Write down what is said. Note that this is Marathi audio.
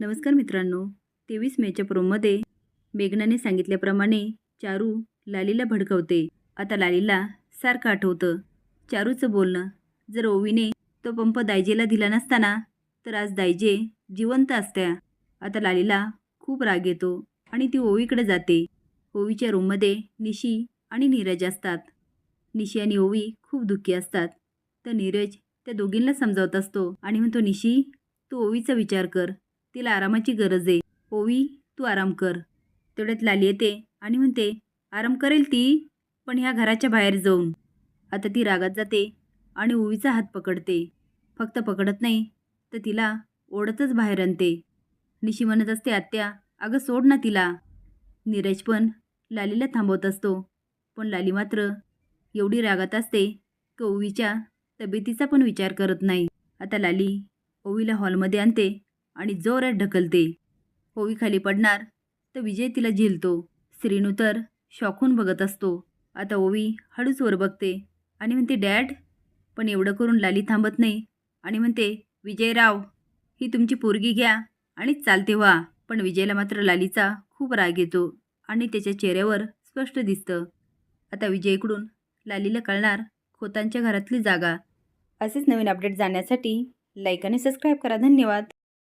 नमस्कार मित्रांनो तेवीस मेच्या प्रोमध्ये मेघनाने सांगितल्याप्रमाणे चारू लालीला भडकवते. आता लालीला सारखं आठवतं. चारूचं बोलणं जर ओवीने तो पंप दायजेला दिला नसताना तर आज दायजे जिवंत असत्या. आता लालीला खूप राग येतो आणि ती ओवीकडे जाते. ओवीच्या रूममध्ये निशी आणि नीरज असतात. निशी आणि ओवी खूप दुःखी असतात. तर नीरज त्या दोघींना समजावत असतो आणि म्हणतो निशी तू ओवीचा विचार कर. तिला आरामाची गरज आहे. ओवी तू आराम कर. तेवढ्यात लाली येते आणि म्हणते आराम करेल ती पण ह्या घराच्या बाहेर जाऊन. आता ती रागात जाते आणि ओवीचा हात पकडते. फक्त पकडत नाही तर तिला ओढतच बाहेर आणते. निशी म्हणत असते आत्या अगं सोड ना तिला. नीरज पण लालीला थांबवत असतो. पण लाली मात्र एवढी रागात असते की ओवीच्या तब्येतीचा पण विचार करत नाही. आता लाली ओवीला हॉलमध्ये आणते. आणि जोरात ढकलते. होवी खाली पडणार तर विजय तिला झेलतो. श्रीनू तर शॉकून बघत असतो. आता ओवी हळूच वर बघते आणि म्हणते डॅड पण एवढं करून लाली थांबत नाही. आणि म्हणते विजयराव ही तुमची पोरगी घ्या आणि चालते व्हा. पण विजयला मात्र लालीचा खूप राग येतो आणि त्याच्या चेहऱ्यावर स्पष्ट दिसतं. आता विजयकडून लालीला कळणार खोतांच्या घरातली जागा. असेच नवीन अपडेट जाण्यासाठी लाईक आणि सबस्क्राईब करा. धन्यवाद.